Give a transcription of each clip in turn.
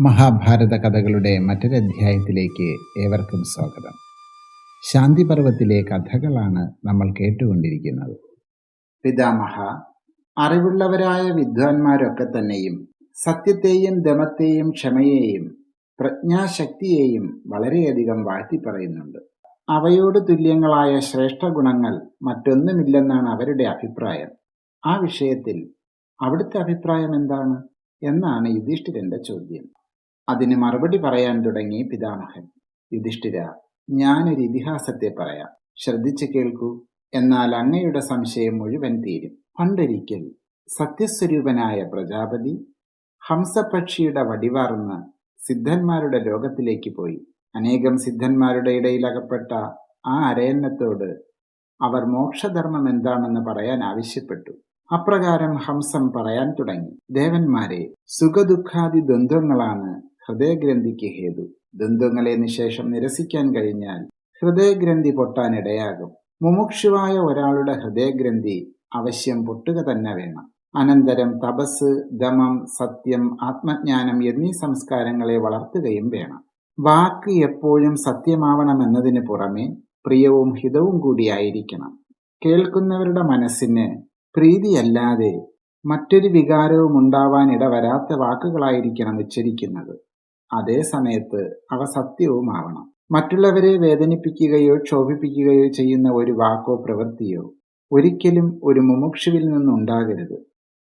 മഹാഭാരത കഥകളുടെ മറ്റൊരധ്യായത്തിലേക്ക് ഏവർക്കും സ്വാഗതം. ശാന്തിപർവത്തിലെ കഥകളാണ് നമ്മൾ കേട്ടുകൊണ്ടിരിക്കുന്നത്. പിതാമഹ അറിവുള്ളവരായ വിദ്വാൻമാരൊക്കെ തന്നെയും സത്യത്തെയും ദമത്തെയും ക്ഷമയെയും പ്രജ്ഞാശക്തിയെയും വളരെയധികം വാഴ്ത്തി പറയുന്നുണ്ട് അവയോട് തുല്യങ്ങളായ ശ്രേഷ്ഠ ഗുണങ്ങൾ മറ്റൊന്നുമില്ലെന്നാണ് അവരുടെ അഭിപ്രായം. ആ വിഷയത്തിൽ അവിടുത്തെ അഭിപ്രായം എന്താണ്? എന്നാണ് യുധിഷ്ഠിരന്റെ ചോദ്യം. അതിന് മറുപടി പറയാൻ തുടങ്ങി പിതാമഹൻ യുധിഷ്ഠിര ഞാനൊരു ഇതിഹാസത്തെ പറയാം. ശ്രദ്ധിച്ചു കേൾക്കൂ. എന്നാൽ അങ്ങയുടെ സംശയം മുഴുവൻ തീരും. പണ്ടൊരിക്കൽ സത്യസ്വരൂപനായ പ്രജാപതി ഹംസപക്ഷിയുടെ വടിവാർന്ന് സിദ്ധന്മാരുടെ ലോകത്തിലേക്ക് പോയി. അനേകം സിദ്ധന്മാരുടെ ഇടയിൽ അകപ്പെട്ട ആ അരയന്നത്തോട് അവർ മോക്ഷധർമ്മം എന്താണെന്ന് പറയാൻ ആവശ്യപ്പെട്ടു. അപ്രകാരം ഹംസം പറയാൻ തുടങ്ങി. ദേവന്മാരെ സുഖദുഃഖാദി ദ്വന്ദ്വങ്ങളാണ് ഹൃദയഗ്രന്ഥിക്ക് ഹേതു. ദ്വന്ദ്വങ്ങളെ നിശേഷം നിരസിക്കാൻ കഴിഞ്ഞാൽ ഹൃദയഗ്രന്ഥി പൊട്ടാനിടയാകും മുമുക്ഷുവായ ഒരാളുടെ ഹൃദയഗ്രന്ഥി അവശ്യം പൊട്ടുക തന്നെ വേണം. അനന്തരം തപസ് ദമം സത്യം ആത്മജ്ഞാനം എന്നീ സംസ്കാരങ്ങളെ വളർത്തുകയും വേണം. വാക്ക് എപ്പോഴും സത്യമാവണമെന്നതിന് പുറമെ പ്രിയവും ഹിതവും കൂടിയായിരിക്കണം കേൾക്കുന്നവരുടെ മനസ്സിന് പ്രീതിയല്ലാതെ മറ്റൊരു വികാരവും ഉണ്ടാവാൻ ഇടവരാത്ത വാക്കുകളായിരിക്കണം ഉച്ചരിക്കുന്നത്. അതേ സമയത്ത് അവ സത്യവുമാവണം. മറ്റുള്ളവരെ വേദനിപ്പിക്കുകയോ ക്ഷോഭിപ്പിക്കുകയോ ചെയ്യുന്ന ഒരു വാക്കോ പ്രവൃത്തിയോ ഒരിക്കലും ഒരു മുമുക്ഷുവിൽ നിന്നുണ്ടാകരുത്.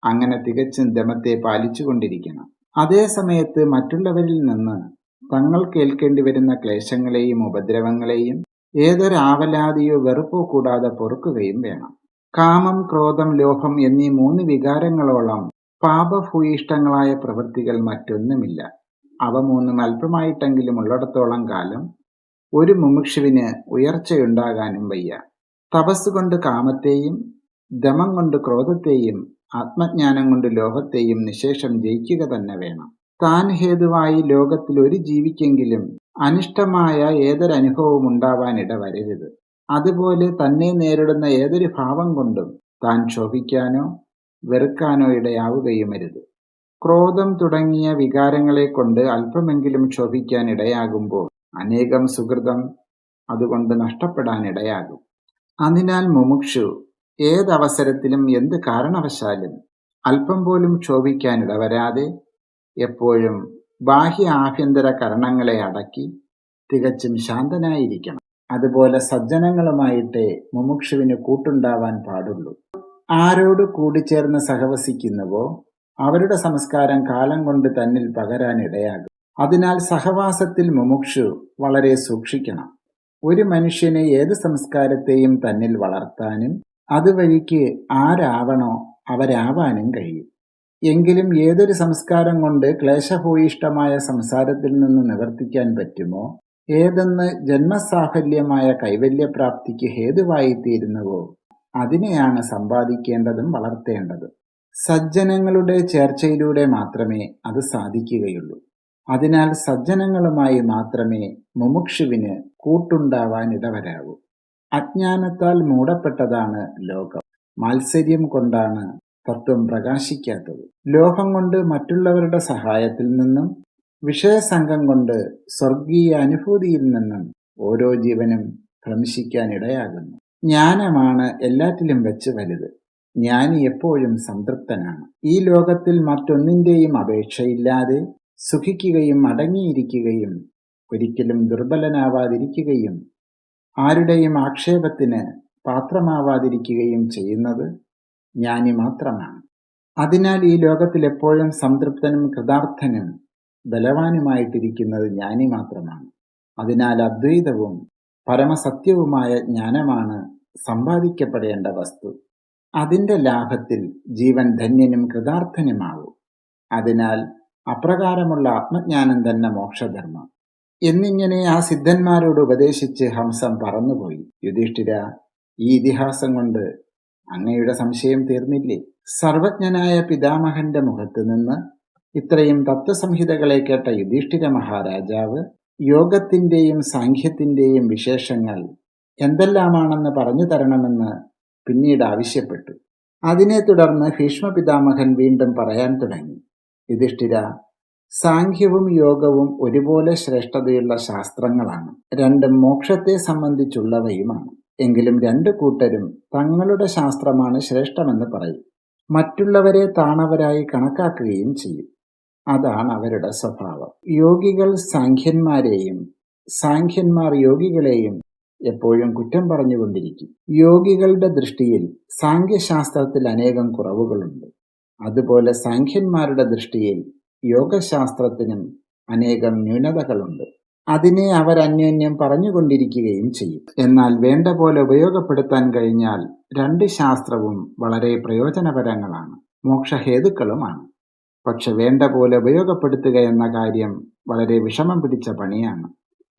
അങ്ങനെ തികച്ചും ദമത്തെ പാലിച്ചുകൊണ്ടിരിക്കണം. അതേ സമയത്ത് മറ്റുള്ളവരിൽ നിന്ന് തങ്ങൾ കേൾക്കേണ്ടി വരുന്ന ക്ലേശങ്ങളെയും ഉപദ്രവങ്ങളെയും ഏതൊരാവലാതിയോ വെറുപ്പോ കൂടാതെ പൊറുക്കുകയും വേണം. കാമം ക്രോധം ലോഭം എന്നീ മൂന്ന് വികാരങ്ങളോളം പാപഭൂയിഷ്ടങ്ങളായ പ്രവൃത്തികൾ മറ്റൊന്നുമില്ല. അവ മൂന്നും അല്പമായിട്ടെങ്കിലും ഉള്ളിടത്തോളം കാലം ഒരു മുമുക്ഷുവിന് ഉയർച്ചയുണ്ടാകാനും വയ്യ. തപസ് കൊണ്ട് കാമത്തെയും ദമം കൊണ്ട് ക്രോധത്തെയും ആത്മജ്ഞാനം കൊണ്ട് ലോകത്തെയും നിശേഷം ജയിക്കുക തന്നെ വേണം. താൻ ഹേതുവായി ലോകത്തിൽ ഒരു ജീവിക്കെങ്കിലും അനിഷ്ടമായ ഏതൊരനുഭവവും ഉണ്ടാവാൻ ഇടവരരുത്. അതുപോലെ തന്നെ നേരിടുന്ന ഏതൊരു ഭാവം കൊണ്ടും താൻ ക്ഷോഭിക്കാനോ വെറുക്കാനോ ഇടയാവുകയുമരുത്. ക്രോധം തുടങ്ങിയ വികാരങ്ങളെ കൊണ്ട് അല്പമെങ്കിലും ക്ഷോഭിക്കാൻ ഇടയാകുമ്പോൾ അനേകം സുഹൃതം അതുകൊണ്ട് നഷ്ടപ്പെടാൻ ഇടയാകും അതിനാൽ മുമുക്ഷു ഏതവസരത്തിലും എന്ത് കാരണവശാലും അല്പം പോലും ക്ഷോഭിക്കാൻ ഇടവരാതെ എപ്പോഴും ബാഹ്യ ആഭ്യന്തര കരണങ്ങളെ അടക്കി തികച്ചും ശാന്തനായിരിക്കണം. അതുപോലെ സജ്ജനങ്ങളുമായിട്ടേ മുമുക്ഷുവിന് കൂട്ടുണ്ടാവാൻ പാടുള്ളൂ. ആരോട് കൂടിച്ചേർന്ന് സഹവസിക്കുന്നുവോ അവരുടെ സംസ്കാരം കാലം കൊണ്ട് തന്നിൽ പകരാനിടയാകും അതിനാൽ സഹവാസത്തിൽ മുമുക്ഷു വളരെ സൂക്ഷിക്കണം. ഒരു മനുഷ്യനെ ഏത് സംസ്കാരത്തെയും തന്നിൽ വളർത്താനും അതുവഴിക്ക് ആരാവണോ അവരാവാനും കഴിയും. എങ്കിലും ഏതൊരു സംസ്കാരം കൊണ്ട് ക്ലേശഭൂയിഷ്ടമായ സംസാരത്തിൽ നിന്ന് നിവർത്തിക്കാൻ പറ്റുമോ? ഏതെന്ന് ജന്മസാഫല്യമായ കൈവല്യപ്രാപ്തിക്ക് ഹേതുവായിത്തീരുന്നുവോ? അതിനെയാണ് സമ്പാദിക്കേണ്ടതും വളർത്തേണ്ടതും. സജ്ജനങ്ങളുടെ ചേർച്ചയിലൂടെ മാത്രമേ അത് സാധിക്കുകയുള്ളൂ. അതിനാൽ സജ്ജനങ്ങളുമായി മാത്രമേ മുമുക്ഷുവിന് കൂട്ടുണ്ടാവാൻ ഇടവരാകൂ അജ്ഞാനത്താൽ മൂടപ്പെട്ടതാണ് ലോകം. മാത്സര്യം കൊണ്ടാണ് തത്വം പ്രകാശിക്കാത്തത്. ലോഹം കൊണ്ട് മറ്റുള്ളവരുടെ സഹായത്തിൽ നിന്നും വിഷയസംഘം കൊണ്ട് സ്വർഗീയ അനുഭൂതിയിൽ നിന്നും ഓരോ ജീവനും ഭ്രംശിക്കാനിടയാകുന്നു ജ്ഞാനമാണ് എല്ലാറ്റിലും വെച്ച് വലുത്. ജ്ഞാനി എപ്പോഴും സംതൃപ്തനാണ്. ഈ ലോകത്തിൽ മറ്റൊന്നിന്റെയും അപേക്ഷയില്ലാതെ സുഖിക്കുകയും അടങ്ങിയിരിക്കുകയും ഒരിക്കലും ദുർബലനാവാതിരിക്കുകയും ആരുടെയും ആക്ഷേപത്തിന് പാത്രമാവാതിരിക്കുകയും ചെയ്യുന്നത് ജ്ഞാനി മാത്രമാണ്. അതിനാൽ ഈ ലോകത്തിൽ എപ്പോഴും സംതൃപ്തനും കൃതാർത്ഥനും ബലവാനുമായിട്ടിരിക്കുന്നത് ജ്ഞാനി മാത്രമാണ്. അതിനാൽ അദ്വൈതവും പരമസത്യവുമായ ജ്ഞാനമാണ് സമ്പാദിക്കപ്പെടേണ്ട വസ്തു. അതിന്റെ ലാഭത്തിൽ ജീവൻ ധന്യനും കൃതാർത്ഥനുമാവും അതിനാൽ അപ്രകാരമുള്ള ആത്മജ്ഞാനം തന്നെ മോക്ഷധർമ്മം. എന്നിങ്ങനെ ആ സിദ്ധന്മാരോട് ഉപദേശിച്ച് ഹംസം പറന്നുപോയി. യുധിഷ്ഠിര ഈ ഇതിഹാസം കൊണ്ട് അങ്ങയുടെ സംശയം തീർന്നില്ലേ? സർവജ്ഞനായ പിതാമഹന്റെ മുഖത്ത് നിന്ന് ഇത്രയും തത്വസംഹിതകളെ കേട്ട യുധിഷ്ഠിര മഹാരാജാവ് യോഗത്തിന്റെയും സാഖ്യത്തിന്റെയും വിശേഷങ്ങൾ എന്തെല്ലാമാണെന്ന് പറഞ്ഞു തരണമെന്ന് പിന്നീട് ആവശ്യപ്പെട്ടു അതിനെ തുടർന്ന് ഭീഷ്മ പിതാമഹൻ വീണ്ടും പറയാൻ തുടങ്ങി. യുധിഷ്ഠിര സാഖ്യവും യോഗവും ഒരുപോലെ ശ്രേഷ്ഠതയുള്ള ശാസ്ത്രങ്ങളാണ്. രണ്ടും മോക്ഷത്തെ സംബന്ധിച്ചുള്ളവയുമാണ്. എങ്കിലും രണ്ടു കൂട്ടരും തങ്ങളുടെ ശാസ്ത്രമാണ് ശ്രേഷ്ഠമെന്ന് പറയും. മറ്റുള്ളവരെ താണവരായി കണക്കാക്കുകയും ചെയ്യും. അതാണ് അവരുടെ സ്വഭാവം. യോഗികൾ സാഖ്യന്മാരെയും സാഖ്യന്മാർ യോഗികളെയും എപ്പോഴും കുറ്റം പറഞ്ഞുകൊണ്ടിരിക്കും. യോഗികളുടെ ദൃഷ്ടിയിൽ സാഖ്യശാസ്ത്രത്തിൽ അനേകം കുറവുകളുണ്ട്. അതുപോലെ സാഖ്യന്മാരുടെ ദൃഷ്ടിയിൽ യോഗശാസ്ത്രത്തിനും അനേകം ന്യൂനതകളുണ്ട്. അതിനെ അവർ അന്യോന്യം പറഞ്ഞുകൊണ്ടിരിക്കുകയും ചെയ്യും. എന്നാൽ വേണ്ട പോലെ ഉപയോഗപ്പെടുത്താൻ കഴിഞ്ഞാൽ രണ്ട് ശാസ്ത്രവും വളരെ പ്രയോജനപരങ്ങളാണ്. മോക്ഷഹേതുക്കളുമാണ്. പക്ഷെ വേണ്ട പോലെ ഉപയോഗപ്പെടുത്തുക എന്ന കാര്യം വളരെ വിഷമം പിടിച്ച പണിയാണ്.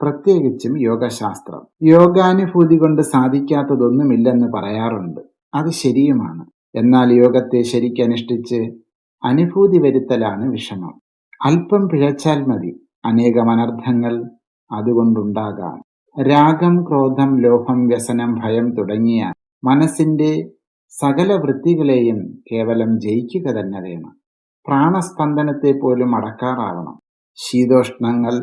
പ്രത്യേകിച്ചും യോഗശാസ്ത്രം. യോഗാനുഭൂതി കൊണ്ട് സാധിക്കാത്തതൊന്നുമില്ലെന്ന് പറയാറുണ്ട്. അത് ശരിയുമാണ്. എന്നാൽ യോഗത്തെ ശരിക്കനുഷ്ഠിച്ച് അനുഭൂതി വരുത്തലാണ് വിഷമം. അല്പം പിഴച്ചാൽ മതി. അനേകം അനർത്ഥങ്ങൾ അതുകൊണ്ടുണ്ടാകാം. രാഗം ക്രോധം ലോഭം വ്യസനം ഭയം തുടങ്ങിയ മനസ്സിന്റെ സകല വൃത്തികളെയും കേവലം ജയിക്കുക തന്നെ വേണം. പ്രാണസ്പന്ദനത്തെ പോലും അടക്കാറാവണം. ശീതോഷ്ണങ്ങൾ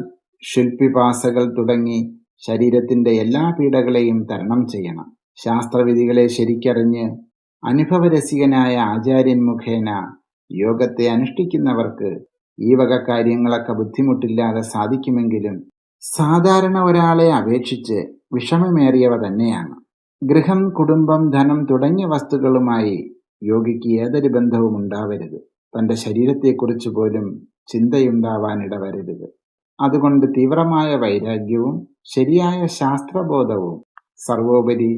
ശില്പിപാസകൾ തുടങ്ങി ശരീരത്തിന്റെ എല്ലാ പീഡകളെയും തരണം ചെയ്യണം. ശാസ്ത്രവിധികളെ ശരിക്കറിഞ്ഞ് അനുഭവരസികനായ ആചാര്യൻ മുഖേന യോഗത്തെ അനുഷ്ഠിക്കുന്നവർക്ക് ഈ വക കാര്യങ്ങളൊക്കെ ബുദ്ധിമുട്ടില്ലാതെ സാധിക്കുമെങ്കിലും സാധാരണ ഒരാളെ അപേക്ഷിച്ച് വിഷമമേറിയവ തന്നെയാണ്. ഗൃഹം കുടുംബം ധനം തുടങ്ങിയ വസ്തുക്കളുമായി യോഗിക്ക് ഏതൊരു ബന്ധവും ഉണ്ടാവരുത്. തന്റെ ശരീരത്തെക്കുറിച്ച് പോലും ചിന്തയുണ്ടാവാൻ ഇടവരരുത് അതുകൊണ്ട് തീവ്രമായ വൈരാഗ്യവും ശരിയായ ശാസ്ത്രബോധവും സർവോപരി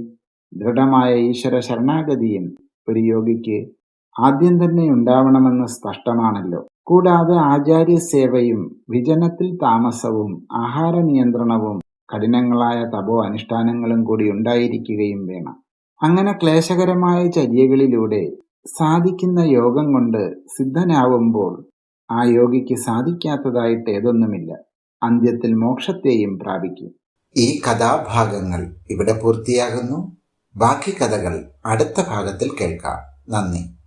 ദൃഢമായ ഈശ്വര ശരണാഗതിയും ഒരു യോഗിക്ക് ആദ്യം തന്നെ ഉണ്ടാവണമെന്ന് സ്പഷ്ടമാണല്ലോ. കൂടാതെ ആചാര്യ സേവയും വിജനത്തിൽ താമസവും ആഹാര നിയന്ത്രണവും കഠിനങ്ങളായ തപോ അനുഷ്ഠാനങ്ങളും കൂടി ഉണ്ടായിരിക്കുകയും വേണം. അങ്ങനെ ക്ലേശകരമായ ചര്യകളിലൂടെ സാധിക്കുന്ന യോഗം കൊണ്ട് സിദ്ധനാവുമ്പോൾ ആ യോഗിക്ക് സാധിക്കാത്തതായിട്ട് ഏതൊന്നുമില്ല. അന്ത്യത്തിൽ മോക്ഷത്തെയും പ്രാപിക്കും. ഈ കഥാഭാഗങ്ങൾ ഇവിടെ പൂർത്തിയാകുന്നു. ബാക്കി കഥകൾ അടുത്ത ഭാഗത്തിൽ കേൾക്കാം. നന്ദി.